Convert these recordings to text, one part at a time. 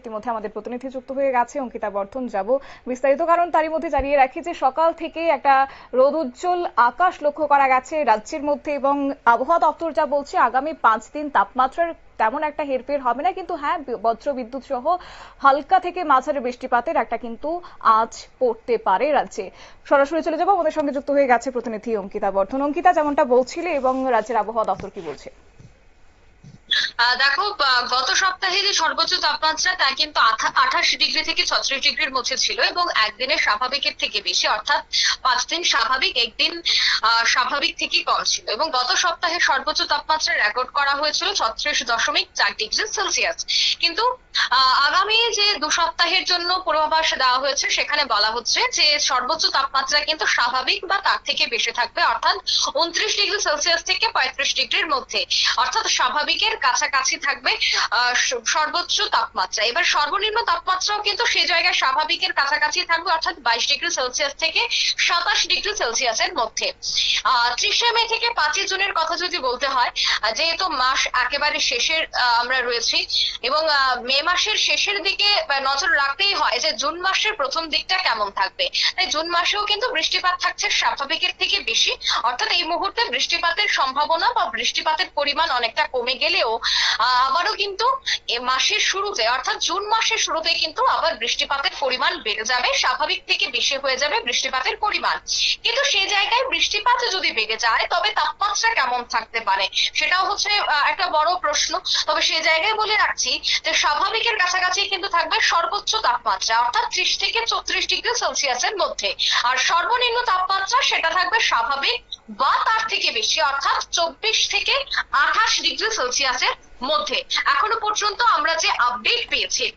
ইতিমধ্যে আমাদের প্রতিনিধি যুক্ত হয়ে গেছে। অঙ্কিতা বর্ধন যাব। বিস্তারিত কারণ তারই মধ্যে জানিয়ে রাখি যে সকাল থেকে একটা রোদ উজ্জ্বল আকাশ লক্ষ্য করা গেছে রাজ্যের মধ্যে এবং আবহাওয়া দপ্তর যা বলছে, আগামী পাঁচ দিন তাপমাত্রার তেমন একটা হেরফের হবে না। কিন্তু হ্যাঁ বজ্র বিদ্যুৎ সহ হালকা থেকে মাঝারি বৃষ্টিপাতের একটা কিন্তু আজ পড়তে পারে রাজ্যে। সরাসরি চলে যাব। আমাদের সঙ্গে যুক্ত হয়ে গেছে প্রতিনিধি অঙ্কিতা বর্ধন। অঙ্কিতা, যেমনটা বলছিলে এবং রাজ্যের আবহাওয়া দপ্তর কি বলছে? দেখো গত সপ্তাহে যে সর্বোচ্চ তাপমাত্রা, তা কিন্তু আঠাশ ডিগ্রি থেকে ছত্রিশ ডিগ্রির মধ্যে ছিল এবং একদিনের স্বাভাবিকের থেকে বেশি, অর্থাৎ পাঁচ দিন স্বাভাবিক, একদিন স্বাভাবিক থেকে কম ছিল। এবং গত সপ্তাহে সর্বোচ্চ তাপমাত্রা রেকর্ড করা হয়েছিল ছত্রিশ দশমিক চার ডিগ্রি সেলসিয়াস। কিন্তু আগামী যে দু সপ্তাহের জন্য পূর্বাভাস দেওয়া হয়েছে, সেখানে বলা হচ্ছে যে সর্বোচ্চ তাপমাত্রা কিন্তু স্বাভাবিক বা তার থেকে বেশি থাকবে, অর্থাৎ উনত্রিশ ডিগ্রি সেলসিয়াস থেকে পঁয়ত্রিশ ডিগ্রির মধ্যে। অর্থাৎ স্বাভাবিকের কাছাকাছি থাকবে আহ, স- সর্বোচ্চ তাপমাত্রা। এবার সর্বনিম্ন তাপমাত্রাও কিন্তু সেই জায়গায় স্বাভাবিকের কাছাকাছি থাকবে অর্থাৎ বাইশ ডিগ্রি সেলসিয়াস থেকে সাতাশ ডিগ্রি সেলসিয়াসের মধ্যে। ত্রিশে মে থেকে পাঁচই জুনের কথা যদি বলতে হয় যেহেতু মাস একেবারে শেষের আমরা রয়েছি এবং মে মাসের শেষের দিকে নজর রাখতেই হয় যে জুন মাসের প্রথম দিকটা কেমন থাকবে। তাই জুন মাসেও কিন্তু বৃষ্টিপাত থাকছে স্বাভাবিকের থেকে বেশি অর্থাৎ এই মুহূর্তে বৃষ্টিপাতের সম্ভাবনা বা বৃষ্টিপাতের পরিমাণ অনেকটা কমে গেলেও আবারও কিন্তু এ মাসের শুরুতে, অর্থাৎ জুন মাসের শুরুতে কিন্তু আবার বৃষ্টিপাতের পরিমাণ বেড়ে যাবে, স্বাভাবিক থেকে বেশি হয়ে যাবে বৃষ্টিপাতের পরিমাণ। কিন্তু সেই জায়গায় বৃষ্টিপাত যদি বেড়ে যায়, তবে তাপমাত্রা কেমন থাকতে পারে? সেটাও হচ্ছে একটা বড় প্রশ্ন। তবে সেই জায়গায় বলে রাখছি যে, স্বাভাবিকের কাছাকাছি কিন্তু থাকবে সর্বোচ্চ তাপমাত্রা, অর্থাৎ ত্রিশ থেকে চৌত্রিশ ডিগ্রি সেলসিয়াসের মধ্যে। আর সর্বনিম্ন তাপমাত্রা সেটা থাকবে স্বাভাবিক বা তার থেকে বেশি, অর্থাৎ চব্বিশ থেকে আঠাশ ডিগ্রি সেলসিয়াসের মধ্যে। এখনও পর্যন্ত আমরা যে আপডেট পেয়েছি,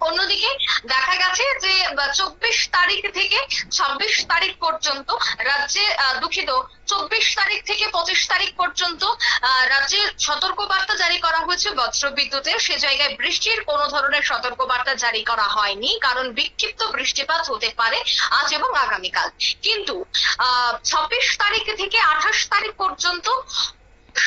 অন্যদিকে দেখা গেছে যে চব্বিশ তারিখ থেকে, ছাব্বিশ তারিখ পর্যন্ত রাজ্যে দুঃখিত, চব্বিশ তারিখ থেকে পঁচিশ তারিখ পর্যন্ত রাজ্যে সতর্কবার্তা জারি করা হয়েছে বজ্র বিদ্যুতের সে জায়গায় বৃষ্টির কোনো ধরনের সতর্কবার্তা জারি করা হয়নি, কারণ বিক্ষিপ্ত বৃষ্টিপাত হতে পারে আজ এবং আগামীকাল। কিন্তু, আহ, ছাব্বিশ তারিখ থেকে আঠাশ তারিখ পর্যন্ত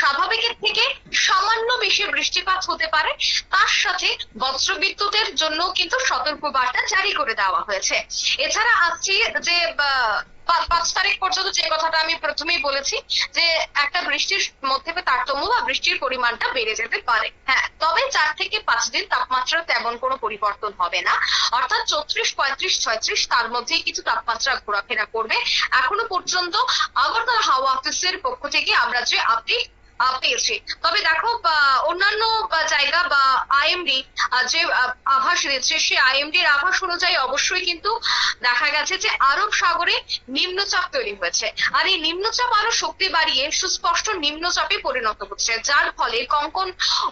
স্বাভাবিকের থেকে সামান্য বেশি বৃষ্টিপাত হতে পারে। তার সাথে বজ্রবিদ্যুতের জন্য কিন্তু সতর্ক বার্তা জারি করে দেওয়া হয়েছে। এছাড়া আজকে যে আহ, পাঁচ তারিখ পর্যন্ত যে কথাটা আমি প্রথমেই বলেছি, যে একটা বৃষ্টির মধ্যে তারতম্য বা বৃষ্টির পরিমাণটা বেড়ে যেতে পারে। হ্যাঁ তবে চার থেকে পাঁচ দিন তাপমাত্রা তেমন কোনো পরিবর্তন হবে না। অর্থাৎ চৌত্রিশ, পঁয়ত্রিশ, ছয়ত্রিশ, তার মধ্যেই কিছু তাপমাত্রা ঘোরাফেরা করবে। এখনও পর্যন্ত আগরতলা হাওয়া অফিসের পক্ষ থেকে আমরা যে আপডেট পেয়েছি, তবে দেখো অন্যান্য জায়গা বা আইএমডি যে আভাস দিচ্ছে সেই আইএমডির আভাস অনুযায়ী অবশ্যই কিন্তু দেখা গেছে যে আরব সাগরে নিম্নচাপ তৈরি হয়েছে। আর এই নিম্নচাপ আরও শক্তি বাড়িয়ে সুস্পষ্ট নিম্নচাপে পরিণত হচ্ছে, যার ফলে কঙ্কন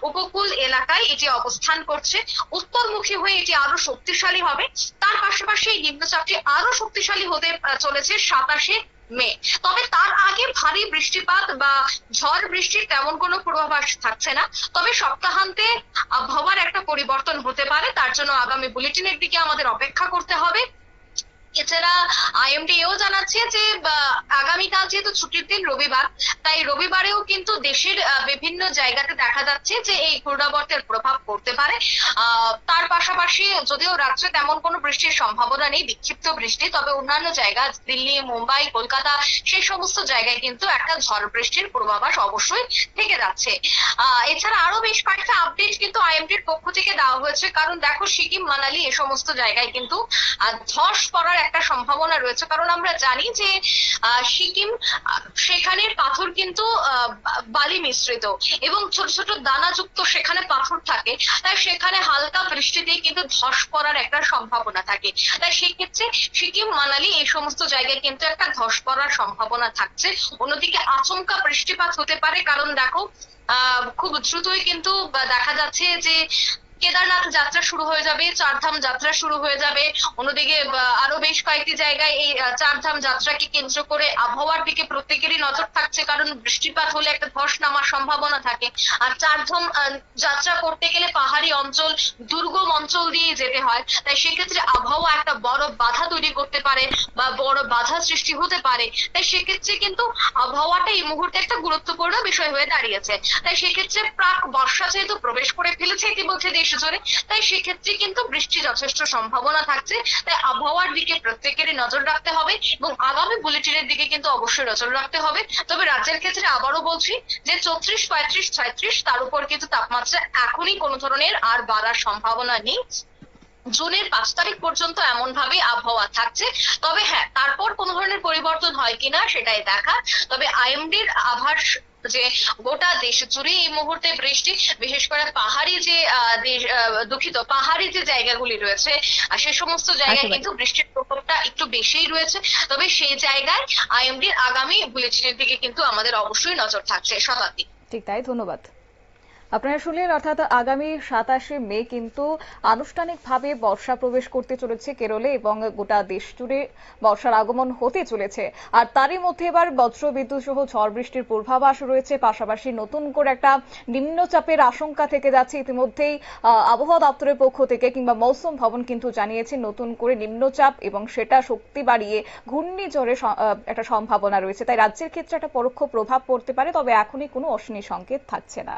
উপকূল এলাকায় এটি অবস্থান করছে। উত্তরমুখী হয়ে এটি আরও শক্তিশালী হবে। তার পাশাপাশি এই নিম্নচাপটি আরও শক্তিশালী হতে চলেছে সাতাশে মে। তবে তার আগে ভারী বৃষ্টিপাত বা ঝড় বৃষ্টির তেমন কোনো পূর্বাভাস থাকছে না। তবে সপ্তাহান্তে আবহাওয়ার একটা পরিবর্তন হতে পারে। তার জন্য আগামী বুলেটিনের দিকে আমাদের অপেক্ষা করতে হবে। এছাড়া আইএমডি এও জানাচ্ছে যে আগামীকাল যেহেতু ছুটির দিন রবিবার, তাই রবিবারেও কিন্তু দেশের বিভিন্ন জায়গাতে দেখা যাচ্ছে যে এই ঘূর্ণাবর্তের প্রভাব পড়তে পারে। তার পাশাপাশি যদিও রাজ্যে তেমন কোনো বৃষ্টির সম্ভাবনা নেই, বিক্ষিপ্ত বৃষ্টি, তবে অন্যান্য জায়গা, দিল্লি, মুম্বাই, কলকাতা, সেই সমস্ত জায়গায় কিন্তু একটা ঝড় বৃষ্টির পূর্বাভাস অবশ্যই থেকে যাচ্ছে। এছাড়া আরও বেশ কয়েকটা আপডেট কিন্তু আইএমডির পক্ষ থেকে দেওয়া হয়েছে। কারণ দেখো, সিকিম, মানালি, এ সমস্ত জায়গায় কিন্তু ধস পড়ার একটা সম্ভাবনা রয়েছে। কারণ আমরা জানি যে সিকিম, সেখানের পাথর কিন্তু বালি মিশ্রিত এবং ছোট ছোট দানাযুক্ত সেখানে পাথর থাকে। তাই সেখানে হালকা বৃষ্টিতেই কিন্তু ধস পড়ার একটা সম্ভাবনা থাকে। তাই সেই ক্ষেত্রে সিকিম, মানালি এই সমস্ত জায়গায় কিন্তু একটা ধস পড়ার সম্ভাবনা থাকছে। অন্যদিকে আচমকা বৃষ্টিপাত হতে পারে। কারণ দেখো খুব দ্রুতই কিন্তু দেখা যাচ্ছে যে কেদারনাথ যাত্রা শুরু হয়ে যাবে, চারধাম যাত্রা শুরু হয়ে যাবে। অন্যদিকে আরও বেশ কয়েকটি জায়গায় এই চারধাম যাত্রাকে কেন্দ্র করে আবহাওয়ার দিকে প্রত্যেকেরই নজর থাকছে, কারণ বৃষ্টিপাত হলে একটা ধস নামার সম্ভাবনা থাকে। আর চারধাম যাত্রা করতে গেলে পাহাড়ি অঞ্চল, দুর্গম অঞ্চল দিয়ে যেতে হয়। তাই সেক্ষেত্রে আবহাওয়া একটা বড় বাধা তৈরি করতে পারে বা বড় বাধা সৃষ্টি হতে পারে। তাই সেক্ষেত্রে কিন্তু আবহাওয়াটা এই মুহূর্তে একটা গুরুত্বপূর্ণ বিষয় হয়ে দাঁড়িয়েছে। তাই সেক্ষেত্রে প্রাক বর্ষা যেহেতু প্রবেশ করে ফেলেছে, ইতিমধ্যে দেশে দেশ জুড়ে তাই সেক্ষেত্রে কিন্তু বৃষ্টি যথেষ্ট সম্ভাবনা থাকছে। তাই আবহাওয়ার দিকে প্রত্যেকেরই নজর রাখতে হবে এবং আগামী বুলেটিনের দিকে কিন্তু অবশ্যই নজর রাখতে হবে। তবে রাজ্যের ক্ষেত্রে আবারও বলছি যে চৌত্রিশ, পঁয়ত্রিশ, ছয়ত্রিশ, তার উপর কিন্তু তাপমাত্রা এখনই কোনো ধরনের আর বাড়ার সম্ভাবনা নেই। জুনের পাঁচ তারিখ পর্যন্ত এমন ভাবে আবহাওয়া থাকছে। তবে হ্যাঁ তারপর কোনো ধরনের পরিবর্তন হয় কিনা সেটাই দেখা। তবে আইএমডির আভাস যে গোটা দেশ জুড়ে এই মুহূর্তে বৃষ্টি বিশেষ করে পাহাড়ি যে আহ, দেশ আহ, দুঃখিত পাহাড়ি যে জায়গাগুলি রয়েছে আর সে সমস্ত জায়গায় কিন্তু বৃষ্টির প্রকোপটা একটু বেশিই রয়েছে। তবে সেই জায়গায় আইএমডির আগামী বুলেটিনের দিকে কিন্তু আমাদের অবশ্যই নজর থাকছে শতাব্দী ঠিক তাই ধন্যবাদ। আপনারা শুনলেন, অর্থাৎ আগামী সাতাশে মে কিন্তু আনুষ্ঠানিকভাবে বর্ষা প্রবেশ করতে চলেছে কেরলে এবং গোটা দেশ জুড়ে বর্ষার আগমন হতে চলেছে। আর তারই মধ্যে এবার বজ্র বিদ্যুৎ সহ ঝড় বৃষ্টির পূর্বাভাস রয়েছে, পাশাপাশি নতুন করে একটা নিম্নচাপের আশঙ্কা থেকে যাচ্ছে ইতিমধ্যেই আবহাওয়া দপ্তরের পক্ষ থেকে কিংবা মৌসুম ভবন কিন্তু জানিয়েছে নতুন করে নিম্নচাপ এবং সেটা শক্তি বাড়িয়ে ঘূর্ণিঝড়ের একটা সম্ভাবনা রয়েছে। তাই রাজ্যের ক্ষেত্রে একটা পরোক্ষ প্রভাব পড়তে পারে, তবে এখনই কোনো অশ্বিনী সংকেত থাকছে না।